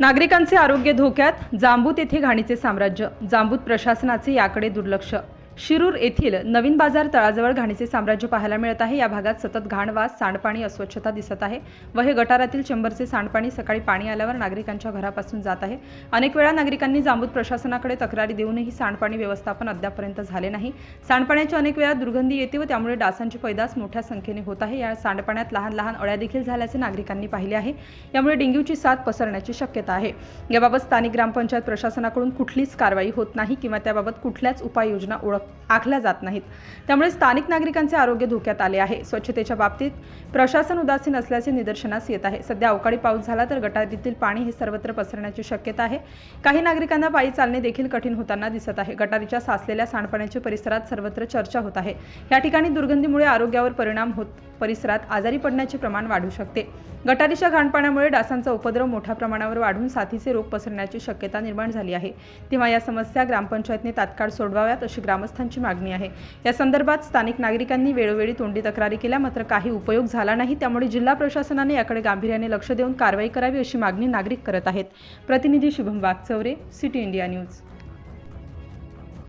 नागरिकांचे आरोग्य धोक्यात जांबूत येथे घाणीचे साम्राज्य जांबूत प्रशासनाचे याकडे दुर्लक्ष शिरूर येथील नवीन बाजार तळाजवळ घाणीचे साम्राज्य पाहायला मिळत आहे. या भागात सतत घाणवास सांडपाणी अस्वच्छता दिसत आहे व हे गटारातील चेंबरचे सांडपाणी सकाळी पाणी आल्यावर नागरिकांच्या घरापासून जात आहे. अनेक वेळा नागरिकांनी जांबूत प्रशासनाकडे तक्रारी देऊनही सांडपाणी व्यवस्थापन अद्यापर्यंत झाले नाही. सांडपाण्याची अनेक वेळा दुर्गंधी येते व त्यामुळे डासांची पैदास मोठ्या संख्येने होत आहे. या सांडपाण्यात लहान लहान अळ्या देखील झाल्याचे नागरिकांनी पाहिले आहे. यामुळे डेंग्यूची साथ पसरण्याची शक्यता आहे. याबाबत स्थानिक ग्रामपंचायत प्रशासनाकडून कुठलीच कारवाई होत नाही किंवा त्याबाबत कुठल्याच उपाययोजना ओळख आखल्या जात नाहीत. त्यामुळे स्थानिक नागरिकांचे आरोग्य धोक्यात आले आहे. स्वच्छतेच्या बाबतीत प्रशासन उदासीन असल्याचे निदर्शनास येत आहे. सध्या अवकाळी पाऊस झाला तर गटारीतील पाणी हे सर्वत्र पसरण्याची शक्यता आहे. काही नागरिकांना पायी चालणे देखील कठीण होताना दिसत आहे. गटारीच्या साचलेल्या सांडपाण्याच्या परिसरात सर्वत्र चर्चा होत आहे. या ठिकाणी दुर्गंधीमुळे आरोग्यावर परिणाम होत परिसरात आजारी पडण्याचे प्रमाण वाढू शकते. गटारीच्या घाणपाण्यामुळे डासांचा उपद्रव मोठ्या प्रमाणावर वाढून साथीचे रोग पसरण्याची शक्यता निर्माण झाली आहे. तेव्हा या समस्या ग्रामपंचायतने तात्काळ सोडवाव्यात अशी ग्रामस्थांची मागणी आहे. या संदर्भात स्थानिक नागरिकांनी वेळोवेळी तोंडी तक्रारी केल्या मात्र काही उपयोग झाला नाही. त्यामुळे जिल्हा प्रशासनाने याकडे गांभीर्याने लक्ष देऊन कारवाई करावी अशी मागणी नागरिक करत आहेत. प्रतिनिधी Shubham Wagchaure city India news.